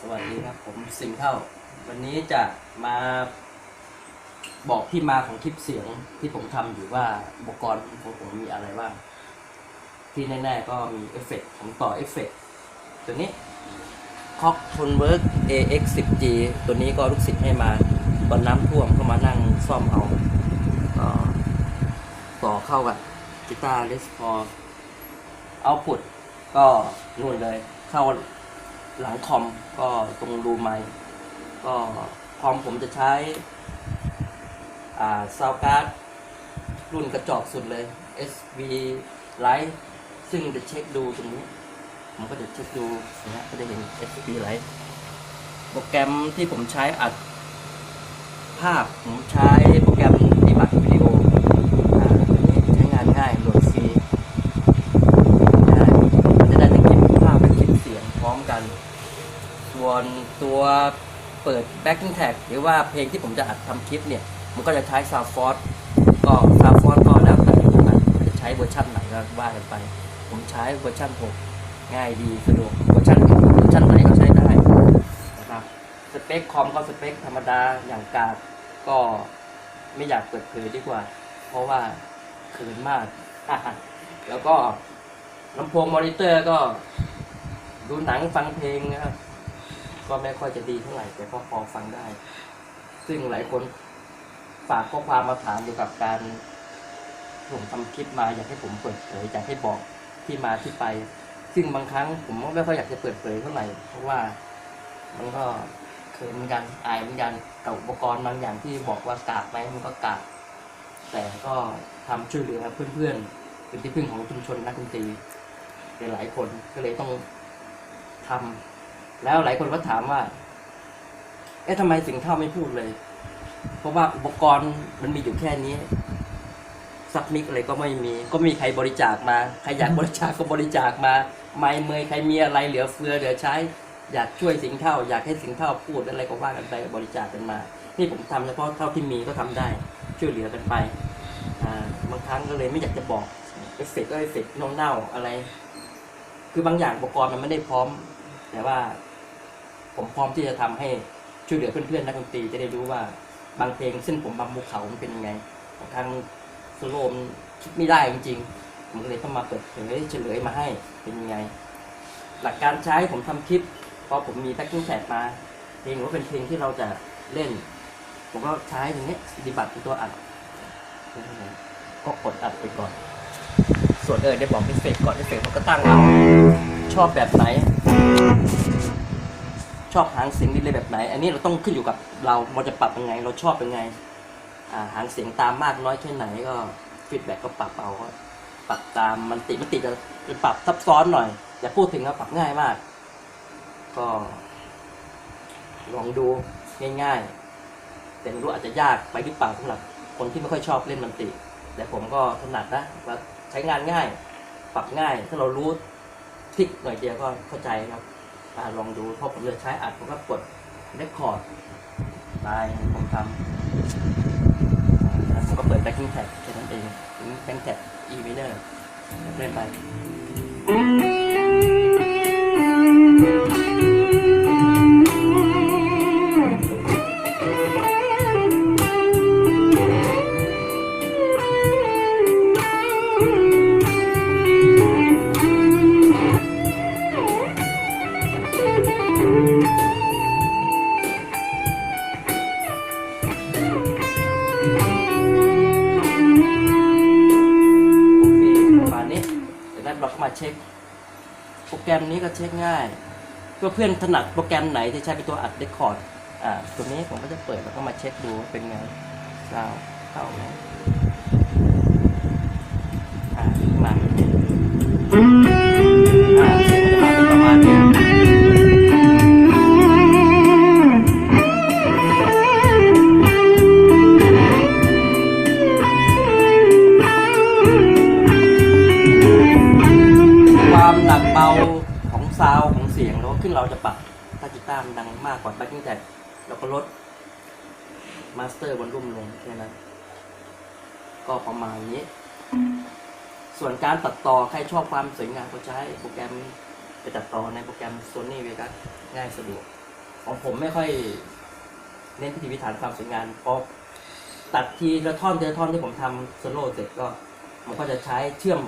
สวัสดีครับ ผมสิงเท่า วันนี้จะมาบอกที่มาของคลิปเสียงที่ผมทำอยู่ว่าอุปกรณ์ของผมมีอะไรบ้าง ที่แน่ๆก็มีเอฟเฟกต์ผมต่อเอฟเฟกต์ตัวนี้ c o c k t o n w o r k AX 10G ตัวนี้ก็ลูกศิษย์ให้มาตอนน้ำท่วมก็มานั่งซ่อมเอาต่อเข้ากับกีตาร์เลสพอเอาพุดก็นู่นเลยเข้า หลังคอมก็ตรงรูไมค์ก็คอมผมจะใช้อ่าซาวการ์ดรุ่นกระจอกสุดเลย SV Lite ซึ่งจะเช็คดูตรงนี้ ผมก็จะเช็คดูนะฮะก็จะเห็น SV Lite โปรแกรมที่ผมใช้อัดภาพผมใช้โปรแกรมที่บัตรวิดีโออ่าตัวนี้ใช้งานง่ายโหลดฟรีง่ายมันจะได้ทั้งคลิปภาพและคลิปเสียงพร้อมกัน ส่วน ตัวเปิด backing tag หรือว่าเพลงที่ผมจะอัดทำคลิปเนี่ย มันก็จะใช้ Sound Force ก็ Sound Force ก็แล้วแต่ถนัดจะใช้เวอร์ชันไหนก็ว่ากันไป ผมใช้เวอร์ชัน6ง่ายดีสะดวกเวอร์ชันอื่นเวอร์ชันไหนก็ใช้ได้นะครับสเปคคอมก็สเปคธรรมดาอย่างกาดก็ไม่อยากเปิดเผยดีกว่า เพราะว่าเขินมาก แล้วก็ลำโพงมอนิเตอร์ก็ดูหนังฟังเพลงนะครับ ก็ไม่ค่อยจะดีเท่าไหร่แต่ก็พอฟังได้ ซึ่งหลายคนฝากข้อความมาถามเกี่ยวกับการผมทำคลิปมาอยากให้ผมเปิดเผยอยากให้บอกที่มาที่ไป ซึ่งบางครั้งผมก็ไม่ค่อยอยากจะเปิดเผยเท่าไหร่เพราะว่ามันก็เขินเหมือนกันอายเหมือนกันกับอุปกรณ์บางอย่างที่บอกว่ากากไหมมันก็กากแต่ก็ทำช่วยเหลือเพื่อนๆเป็นที่พึ่งของชุมชนนักดนตรีหลายๆคนก็เลยต้องทำ แล้วหลายคนก็ถามว่า เอ๊ะทำไมสิงเท่าไม่พูดเลย เพราะว่าอุปกรณ์มันมีอยู่แค่นี้ซับมิกอะไรก็ไม่มี ก็มีใครบริจาคมา ใครอยากบริจาคก็บริจาคมา ไม่เมยใครมีอะไรเหลือเฟือเหลือใช้ อยากช่วยสิงเท่า อยากให้สิงเท่าพูดอะไรก็ว่ากันไปบริจาคกันมา นี่ผมทำเฉพาะเท่าที่มีก็ทำได้ ช่วยเหลือกันไปบางครั้งก็เลยไม่อยากจะบอกเอฟเฟกต์ก็เอฟเฟกต์เน่าๆอะไร คือบางอย่างอุปกรณ์มันไม่ได้พร้อม แต่ว่า ผมพร้อมที่จะทำให้ช่วยเหลือเพื่อนๆนักดนตรีจะได้รู้ว่าบางเพลงเส้นผมบางภูเขามันเป็นยังไงบางสโลมคิดไม่ได้จริงๆผมก็เลยต้องมาเปิดเผยเฉลยมาให้เป็นยังไง หลักการใช้ผมทำคลิปพอผมมีแบ็กกิ้งแพดมาเพลงว่าเป็นเพลงที่เราจะเล่น ผมก็ใช้ตรงนี้ปฏิบัติเป็นตัวอัดก็กดอัดไปก่อน ส่วนเออได้บอกเอฟเฟกก่อนเอฟเฟกต์เขาก็ตั้งเอาชอบแบบไหน ชอบหางเสียงดีเลยแบบไหน อันนี้เราต้องขึ้นอยู่กับเราเราจะปรับยังไง เราชอบยังไงาหางเสียงตามมากน้อยแค่ไหนก็ฟีดแบ็กก็ปรับเอาก็ปรับตามมันติมันติจะปรับซับซ้อนหน่อยอย่าพูดถึงก็ปรับง่ายมาก ก็ ลองดูง่ายๆ แต่ไม่รู้อาจจะยากไปหรือเปล่าสำหรับ คนที่ไม่ค่อยชอบเล่นมันติ แต่ผมก็ถนัดนะว่าใช้งานง่าย ปรับง่าย ถ้าเรารู้ทิกหน่อยเดียวก็เข้าใจครับ อ่าลองดูพอผมจะใช้อัดผมก็กดเรคคอร์ดไปผมทำผมก็เปิดแบ็กกิ้งแท็กแค่นั้นเองถึง backing tag e minor เล่นไป โปรแกรมนี้ก็เช็คง่ายเพื่อเพื่อนถนัดโปรแกรมไหนที่ใช้เป็นตัวอัดเรคคอร์ดอ่าตัวนี้ผมก็จะเปิดแล้วก็มาเช็คดูว่าเป็นไงซาวเข้าไหมอ่ามา ตาร์มันดังมากกว่าแบ็คกิ้งแท็กเราก็ลดมาสเตอร์วอลลุ่มลงแค่นั้น ก็ประมาณนี้ ส่วนการตัดต่อใครชอบความสวยงามก็ใช้โปรแกรมไปตัดต่อในโปรแกรม Sony Vegas ง่ายสะดวก ของผมไม่ค่อยเน้นพิธีพิถันความสวยงามเพราะตัดทีละท่อนทีละท่อนที่ผมทำโซโล่เสร็จก็ มันก็จะใช้เชื่อม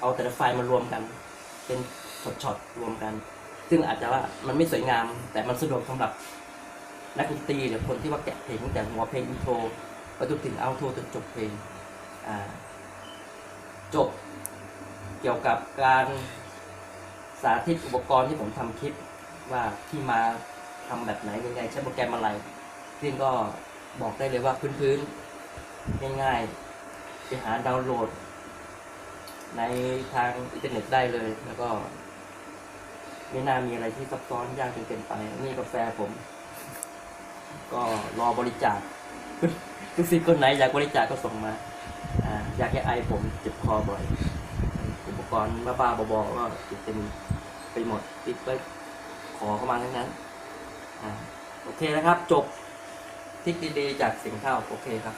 เอาแต่ละไฟล์มารวมกัน เป็นช็อตๆรวมกัน ซึ่งอาจจะว่ามันไม่สวยงาม แต่มันสะดวกสำหรับนักดนตรีหรือคนที่ว่าแกะเพลงตั้งแต่หัวเพลงอินโทรไปจนถึงเอาโทรจนจบเพลงจบเกี่ยวกับการสาธิตอุปกรณ์ที่ผมทำคลิปว่าที่มาทำแบบไหนยังไงใช้โปรแกรมอะไรซึ่งก็บอกได้เลยว่าพื้นๆง่ายๆไปหาดาวน์โหลด ในทางอินเทอร์เน็ตได้เลยแล้วก็ ไม่น่ามีอะไรที่ซับซ้อนยากจนเกินไป นี่กาแฟผม ก็รอบริจาคทุกสิ่งคนไหนอยากบริจาคก็ส่งมาอ่าอยากให้ไอผมเจ็บคอบ่อย อุปกรณ์บ้าๆบอๆก็ติดเต็มไปหมดติดไปขอเข้ามาทั้งนั้นอ่าโอเคนะครับ จบทิกดีๆจากสียงเข้าโอเคครับ